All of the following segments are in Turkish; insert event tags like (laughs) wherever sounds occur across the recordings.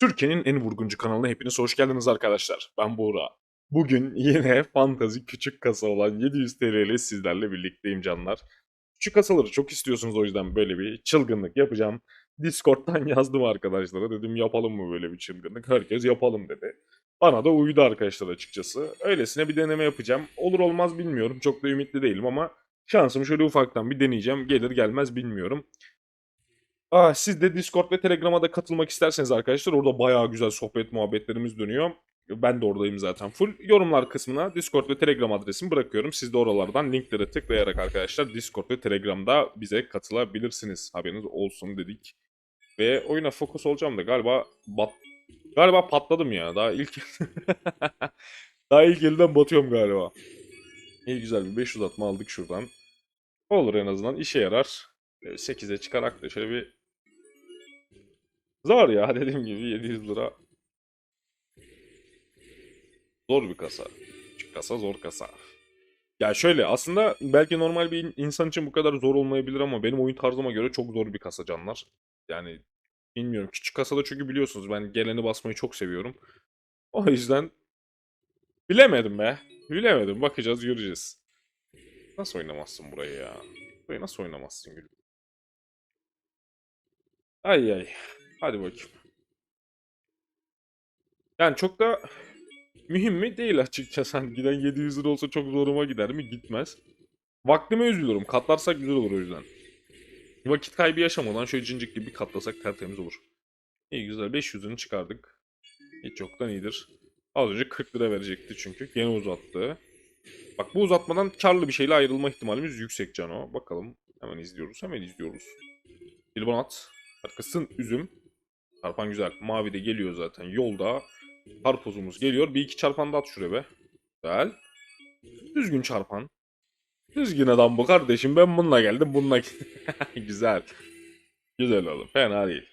Türkiye'nin en vurguncu kanalına hepiniz hoş geldiniz arkadaşlar. Ben Buğra. Bugün yine fantazi küçük kasa olan 700 TL ile sizlerle birlikteyim canlar. Küçük kasaları çok istiyorsunuz o yüzden böyle bir çılgınlık yapacağım. Discord'dan (laughs) yazdım arkadaşlara dedim yapalım mı böyle bir çılgınlık. Herkes yapalım dedi. Bana da uydu arkadaşlar açıkçası. Öylesine bir deneme yapacağım. Olur olmaz bilmiyorum. Çok da ümitli değilim ama şansımı şöyle ufaktan bir deneyeceğim. Gelir gelmez bilmiyorum. Aa, siz de Discord ve Telegram'a da katılmak isterseniz arkadaşlar orada bayağı güzel sohbet muhabbetlerimiz dönüyor. Ben de oradayım zaten full. Yorumlar kısmına Discord ve Telegram adresimi bırakıyorum. Siz de oralardan linklere tıklayarak arkadaşlar Discord ve Telegram'da bize katılabilirsiniz. Haberiniz olsun dedik. Ve oyuna fokus olacağım da galiba bat galiba patladım ya. Daha ilk (laughs) daha ilk elden batıyorum galiba. İyi güzel bir 500 atma aldık şuradan. Olur en azından işe yarar. 8'e çıkarak da şöyle bir Zor ya dediğim gibi 700 lira. Zor bir kasa. Küçük kasa zor kasa. Ya şöyle aslında belki normal bir insan için bu kadar zor olmayabilir ama benim oyun tarzıma göre çok zor bir kasa canlar. Yani bilmiyorum küçük kasada çünkü biliyorsunuz ben geleni basmayı çok seviyorum. O yüzden bilemedim be. Bilemedim bakacağız göreceğiz. Nasıl oynamazsın burayı ya? Burayı nasıl oynamazsın gülüm? Ay ay. Hadi bakayım. Yani çok da mühim mi? Değil açıkçası. Hani giden 700 lira olsa çok zoruma gider mi? Gitmez. Vaktime üzülürüm. Katlarsak güzel olur o yüzden. Vakit kaybı yaşamadan şöyle cincik gibi katlasak tertemiz olur. İyi güzel 500'ünü çıkardık. Hiç yoktan iyidir. Az önce 40 lira verecekti çünkü. Gene uzattı. Bak bu uzatmadan karlı bir şeyle ayrılma ihtimalimiz yüksek Cano. Bakalım. Hemen izliyoruz. Hemen izliyoruz. Bilbonat. Arkasın üzüm. Çarpan güzel. Mavi de geliyor zaten. Yolda. Karpuzumuz geliyor. Bir iki çarpan da at şuraya be. Güzel. Düzgün çarpan. Düzgün adam bu kardeşim. Ben bununla geldim. Bununla (laughs) Güzel. Güzel oğlum. Fena değil.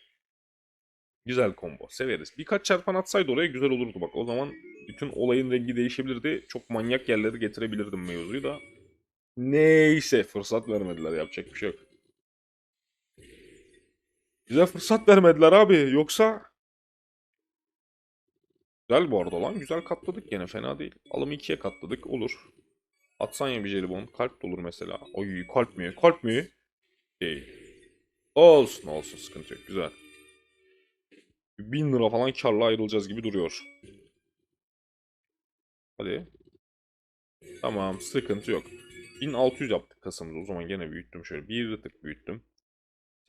Güzel combo. Severiz. Birkaç çarpan atsaydı oraya güzel olurdu bak. O zaman bütün olayın rengi değişebilirdi. Çok manyak yerleri getirebilirdim mevzuyu da. Neyse fırsat vermediler. Yapacak bir şey yok. Bize fırsat vermediler abi. Yoksa... Güzel bu arada lan. Güzel katladık gene. Fena değil. Alımı ikiye katladık. Olur. Atsan ya bir jelibon. Kalp de olur mesela. Oy kalp mi? Kalp mi? Değil. Olsun olsun. Sıkıntı yok. Güzel. 1000 lira falan karla ayrılacağız gibi duruyor. Hadi. Tamam. Sıkıntı yok. 1600 yaptık kasamızı. O zaman gene büyüttüm şöyle. Bir tık büyüttüm.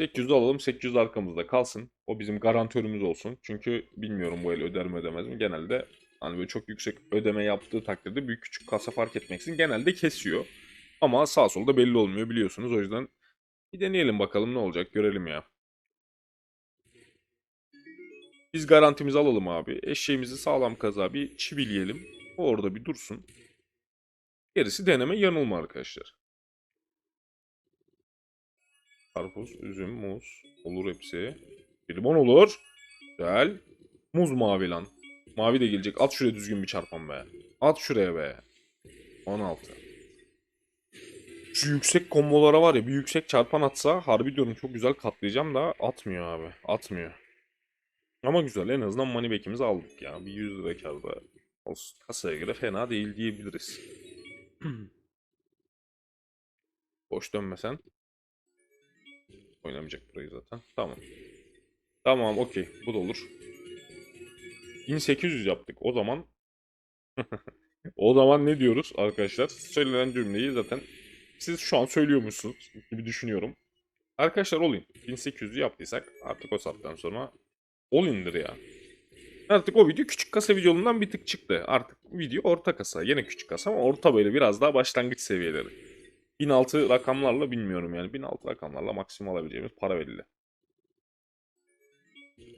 800 alalım. 800 arkamızda kalsın. O bizim garantörümüz olsun. Çünkü bilmiyorum bu el öder mi ödemez mi. Genelde hani böyle çok yüksek ödeme yaptığı takdirde büyük küçük kasa fark etmeksizin genelde kesiyor. Ama sağ solda belli olmuyor biliyorsunuz. O yüzden bir deneyelim bakalım ne olacak görelim ya. Biz garantimizi alalım abi. Eşeğimizi sağlam kaza bir çivileyelim. O orada bir dursun. Gerisi deneme yanılma arkadaşlar. Karpuz, üzüm, muz. Olur hepsi. Limon olur. Güzel. Muz mavi lan. Mavi de gelecek. At şuraya düzgün bir çarpan be. At şuraya be. 16. Şu yüksek kombolara var ya bir yüksek çarpan atsa harbi diyorum çok güzel katlayacağım da atmıyor abi. Atmıyor. Ama güzel en azından money aldık ya. Bir 100 lira karda olsun. Kasaya göre fena değil diyebiliriz. (clears throat) Boş dönmesen. Oynamayacak burayı zaten. Tamam. Tamam okey. Bu da olur. 1800 yaptık. O zaman (laughs) o zaman ne diyoruz arkadaşlar? Söylenen cümleyi zaten siz şu an söylüyormuşsunuz gibi düşünüyorum. Arkadaşlar in. 1800'ü yaptıysak artık o saatten sonra all in'dir ya. Artık o video küçük kasa videolundan bir tık çıktı. Artık video orta kasa. Yine küçük kasa ama orta böyle biraz daha başlangıç seviyeleri. 1006 rakamlarla bilmiyorum yani. 1006 rakamlarla maksimum alabileceğimiz para belli.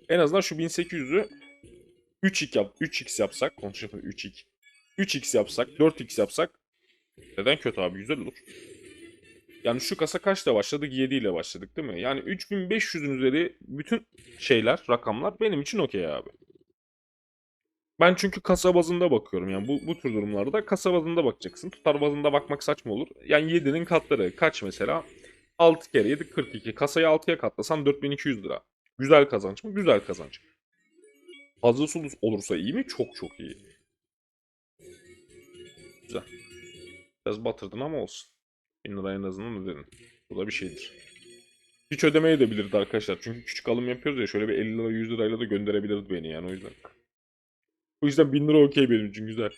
En azından şu 1800'ü 3x yap 3x yapsak, konuşalım 3x. 3x yapsak, 4x yapsak neden kötü abi güzel olur. Yani şu kasa kaçta başladık? 7 ile başladık değil mi? Yani 3500'ün üzeri bütün şeyler, rakamlar benim için okey abi. Ben çünkü kasa bazında bakıyorum. Yani bu, bu tür durumlarda kasa bazında bakacaksın. Tutar bazında bakmak saçma olur. Yani 7'nin katları kaç mesela? 6 kere 7 42. Kasayı 6'ya katlasan 4200 lira. Güzel kazanç mı? Güzel kazanç. Fazlası olur- olursa iyi mi? Çok çok iyi. Güzel. Biraz batırdın ama olsun. 1000 lira en azından ödedin. Bu da bir şeydir. Hiç ödemeye de bilirdi arkadaşlar. Çünkü küçük alım yapıyoruz ya şöyle bir 50 lira 100 lirayla da gönderebilirdi beni yani o yüzden. O yüzden 1000 lira okey benim için güzel.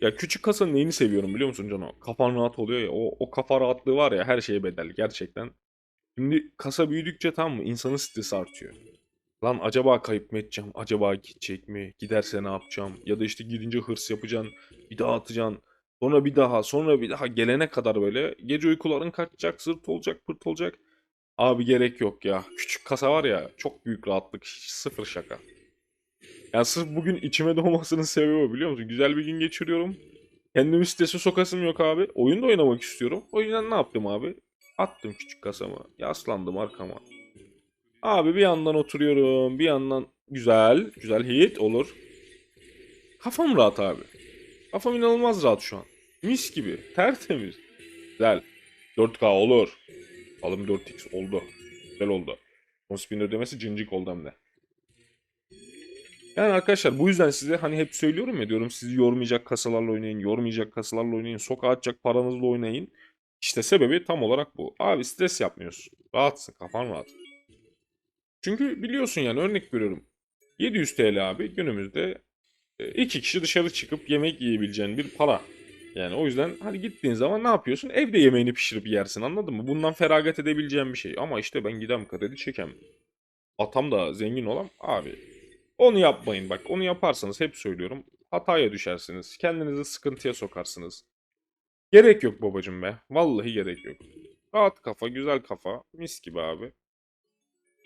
Ya küçük kasanın neyini seviyorum biliyor musun Cano? Kafan rahat oluyor ya. O, o kafa rahatlığı var ya her şeye bedel gerçekten. Şimdi kasa büyüdükçe tam mı insanın stresi artıyor. Lan acaba kayıp mı edeceğim? Acaba gidecek mi? Giderse ne yapacağım? Ya da işte gidince hırs yapacaksın. Bir daha atacaksın. Sonra bir daha, sonra bir daha gelene kadar böyle gece uykuların kaçacak, zırt olacak, pırt olacak. Abi gerek yok ya. Küçük kasa var ya çok büyük rahatlık. Hiç sıfır şaka. Yani sırf bugün içime doğmasının sebebi o biliyor musun? Güzel bir gün geçiriyorum. Kendimi strese sokasım yok abi. Oyun da oynamak istiyorum. O yüzden ne yaptım abi? Attım küçük kasamı. Yaslandım arkama. Abi bir yandan oturuyorum. Bir yandan güzel. Güzel hit olur. Kafam rahat abi. Kafam inanılmaz rahat şu an. Mis gibi. Tertemiz. Güzel. 4K olur. Alım 4X oldu. Güzel oldu. Son spin ödemesi cincik oldu hem de. Yani arkadaşlar bu yüzden size hani hep söylüyorum ya diyorum sizi yormayacak kasalarla oynayın, yormayacak kasalarla oynayın, sokağa atacak paranızla oynayın. İşte sebebi tam olarak bu. Abi stres yapmıyorsun. Rahatsın, kafan rahat. Çünkü biliyorsun yani örnek veriyorum. 700 TL abi günümüzde e, iki kişi dışarı çıkıp yemek yiyebileceğin bir para. Yani o yüzden hani gittiğin zaman ne yapıyorsun? Evde yemeğini pişirip yersin anladın mı? Bundan feragat edebileceğin bir şey. Ama işte ben gidem kredi çekem. Atam da zengin olan abi. Onu yapmayın bak. Onu yaparsanız hep söylüyorum. Hataya düşersiniz. Kendinizi sıkıntıya sokarsınız. Gerek yok babacım be. Vallahi gerek yok. Rahat kafa, güzel kafa. Mis gibi abi.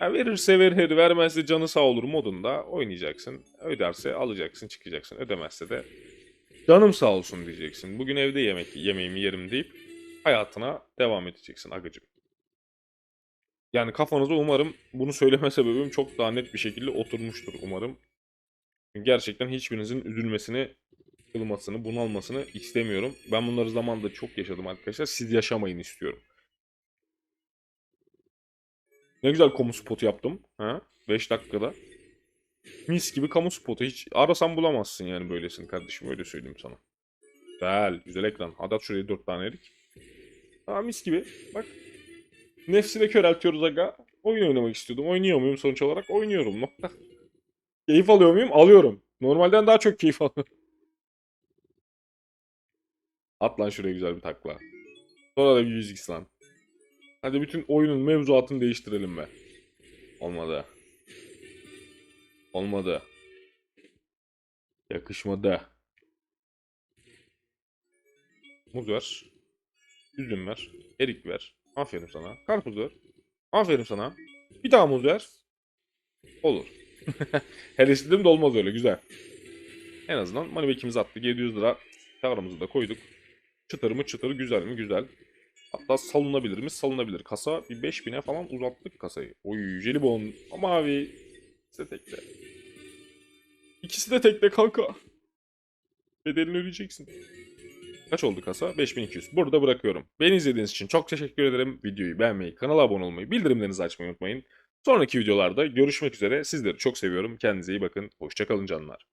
Ya verirse verir, vermezse canı sağ olur modunda oynayacaksın. Öderse alacaksın, çıkacaksın. Ödemezse de canım sağ olsun diyeceksin. Bugün evde yemek yemeğimi yerim deyip hayatına devam edeceksin agıcım. Yani kafanıza umarım bunu söyleme (laughs) sebebim çok daha net bir şekilde oturmuştur umarım. Gerçekten hiçbirinizin üzülmesini, sıkılmasını, bunalmasını istemiyorum. Ben bunları zamanında çok yaşadım arkadaşlar. Siz yaşamayın istiyorum. Ne güzel kamu spotu yaptım. Ha? 5 dakikada. Mis gibi kamu spotu. Hiç arasan bulamazsın yani böylesini kardeşim. Öyle söyleyeyim sana. Güzel. Güzel ekran. Hadi at şuraya 4 tane erik. Ha mis gibi. Bak. Nefsine köreltiyoruz aga. Oyun oynamak istiyordum. Oynuyor muyum sonuç olarak? Oynuyorum. Nokta. (laughs) Keyif alıyor muyum? Alıyorum. Normalden daha çok keyif (laughs) alıyorum. At lan şuraya güzel bir takla. Sonra da bir 100x lan. Hadi bütün oyunun mevzuatını değiştirelim be. Olmadı. Olmadı. Yakışmadı. Muz ver. Üzüm ver. Erik ver. Aferin sana. Karpuz ver. Aferin sana. Bir daha muz ver. Olur. (laughs) Her istediğim de olmaz öyle. Güzel. En azından moneyback'imizi attık. 700 lira karımızı da koyduk. Çıtır mı çıtır güzel mi güzel. Hatta salınabilir mi? Salınabilir. Kasa bir 5000'e falan uzattık kasayı. Oy jelibon. Mavi. De tekte. İkisi de tekte kanka. Bedelini ödeyeceksin. Kaç oldu kasa? 5200. Burada bırakıyorum. Beni izlediğiniz için çok teşekkür ederim. Videoyu beğenmeyi, kanala abone olmayı, bildirimlerinizi açmayı unutmayın. Sonraki videolarda görüşmek üzere. Sizleri çok seviyorum. Kendinize iyi bakın. Hoşçakalın canlar.